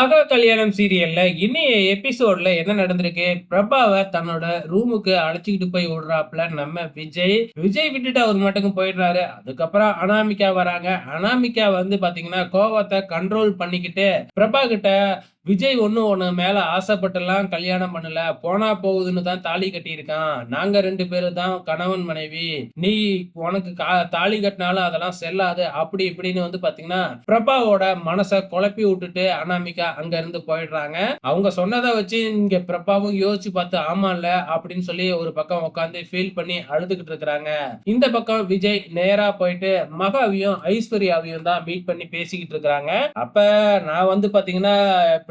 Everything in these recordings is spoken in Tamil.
ஆகா கல்யாணம் சீரியல்ல இன்னைய எபிசோட்ல என்ன நடந்திருக்கு? பிரபாவை தன்னோட ரூமுக்கு அழைச்சிக்கிட்டு போய் விடுறாப்ல நம்ம விஜய் விஜய் விட்டுட்டு அவர் மட்டுக்கும் போயிடுறாரு. அதுக்கப்புறம் அனாமிகா வராங்க. அனாமிகா வந்து பாத்தீங்கன்னா கோவத்தை கண்ட்ரோல் பண்ணிக்கிட்டு பிரபா கிட்ட விஜய் ஒன்றும் உன மேல ஆசைப்பட்டெல்லாம் கல்யாணம் பண்ணல. போனா போகுதுன்னு தான் தாலி கட்டியிருக்கான். நாங்க ரெண்டு பேரும் தான் கணவன் மனைவி. நீ உனக்கு கா- தாலி கட்டினாலும் அதெல்லாம் செல்லாது. அப்படி இப்படின்னு வந்து பாத்தீங்கன்னா பிரபாவோட மனசை குழப்பி விட்டுட்டு அனாமிகா அங்க இருந்து போயிடுறாங்க. அவங்க சொன்னதை வச்சு இங்க பிரபாவும் யோசிச்சு பார்த்து ஆமா இல்ல அப்படின்னு சொல்லி ஒரு பக்கம் உட்காந்து ஃபீல் பண்ணி அழுதுகிட்டு இருக்கிறாங்க. இந்த பக்கம் விஜய் நேரா போயிட்டு மகாவியும் ஐஸ்வர்யாவையும் தான் மீட் பண்ணி பேசிக்கிட்டு இருக்கிறாங்க. அப்ப நான் வந்து பாத்தீங்கன்னா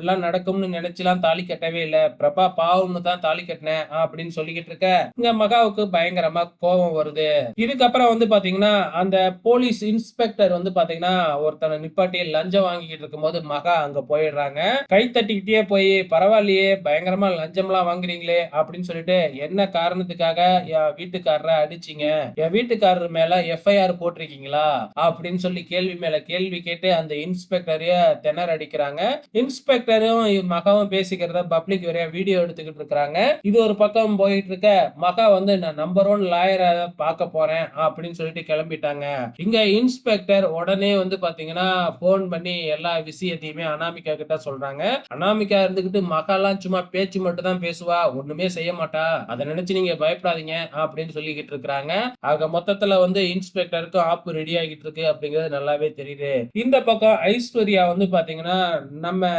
இப்படிலாம் நடக்கும்னு நினைச்சுலாம் தாலி கட்டவே இல்ல. பிரபா பாவம்னு தான் தாலி கட்டினேன் அப்படின்னு சொல்லிக்கிட்டு இருக்க. இங்க மகாவுக்கு பயங்கரமா கோபம் வருது. இதுக்கப்புறம் வந்து பாத்தீங்கன்னா அந்த போலீஸ் இன்ஸ்பெக்டர் வந்து பாத்தீங்கன்னா ஒருத்தனை நிப்பாட்டி லஞ்சம் வாங்கிக்கிட்டு இருக்கும்போது மகா அங்க போயிடுறாங்க. கை தட்டிக்கிட்டே போய் பரவாயில்லையே பயங்கரமா லஞ்சம்லாம் வாங்குறீங்களே அப்படின்னு சொல்லிட்டு என்ன காரணத்துக்காக என் வீட்டுக்காரரை அடிச்சீங்க? என் வீட்டுக்காரர் மேல எஃப்ஐஆர் போட்டிருக்கீங்களா? அப்படின்னு சொல்லி கேள்வி மேல கேள்வி கேட்டு அந்த இன்ஸ்பெக்டரைய திணற அடிக்கிறாங்க இன்ஸ்பெக்டர் பேரும் மகாவும் பேசிக்கிறத பப்ளிக் வரைய வீடியோ எடுத்துக்கிட்டு இருக்காங்க இது ஒரு பக்கம் போயிட்டு இருக்க மகா வந்து நான் நம்பர் ஒன் லாயரை பார்க்க போறேன் அப்படின்னு சொல்லிட்டு கிளம்பிட்டாங்க. இங்க இன்ஸ்பெக்டர் உடனே வந்து பாத்தீங்கன்னா போன் பண்ணி எல்லா விஷயத்தையுமே அனாமிகா கிட்ட சொல்றாங்க. அனாமிகா இருந்துகிட்டு மகாலாம் சும்மா பேச்சு மட்டும் தான் பேசுவா ஒண்ணுமே செய்ய மாட்டா. அதை நினைச்சு நீங்க பயப்படாதீங்க அப்படின்னு சொல்லிக்கிட்டு இருக்கிறாங்க. ஆக மொத்தத்துல வந்து இன்ஸ்பெக்டருக்கும் ஆப்பு ரெடி ஆகிட்டு இருக்கு அப்படிங்கிறது நல்லாவே தெரியுது. இந்த பக்கம் ஐஸ்வர்யா வந்து பாத்தீங்கன்னா நம்ம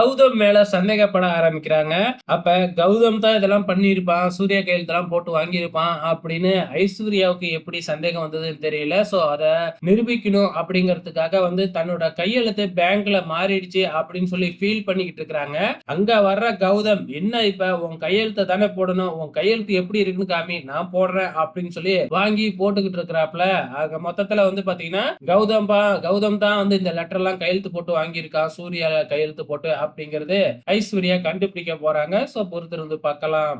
கௌதம் மேல சந்தேகப்பட ஆரம்பிக்கிறாங்க. அப்ப கௌதம் தான் இதெல்லாம் பண்ணியிருப்பான் சூர்யா கையெழுத்தெல்லாம் போட்டு வாங்கியிருப்பான் அப்படின்னு ஐஸ்வர்யாவுக்கு எப்படி சந்தேகம் வந்ததுன்னு தெரியல. சோ அத நிரூபிக்கணும் அப்படிங்கிறதுக்காக வந்து தன்னோட கையெழுத்து பேங்க்ல மாறிடுச்சு அப்படின்னு சொல்லி ஃபீல் பண்ணிக்கிட்டு இருக்கிறாங்க. அங்க வர்ற கௌதம் என்ன இப்ப? உன் கையெழுத்தை தானே போடணும்? உன் கையெழுத்து எப்படி இருக்குன்னு காமி நான் போடுறேன் அப்படின்னு சொல்லி வாங்கி போட்டுக்கிட்டு இருக்கிறாப்ல ஆக மொத்தத்துல வந்து பாத்தீங்கன்னா கௌதம் பா கௌதம் தான் வந்து இந்த லெட்டர் எல்லாம் கையெழுத்து போட்டு வாங்கியிருக்கான். சூர்யா கையெழுத்து போட்டு அப்படிங்கறது ஐஸ்வர்யா கண்டுபிடிக்க போறாங்க. சோ பொறுத்திருந்து பார்க்கலாம்.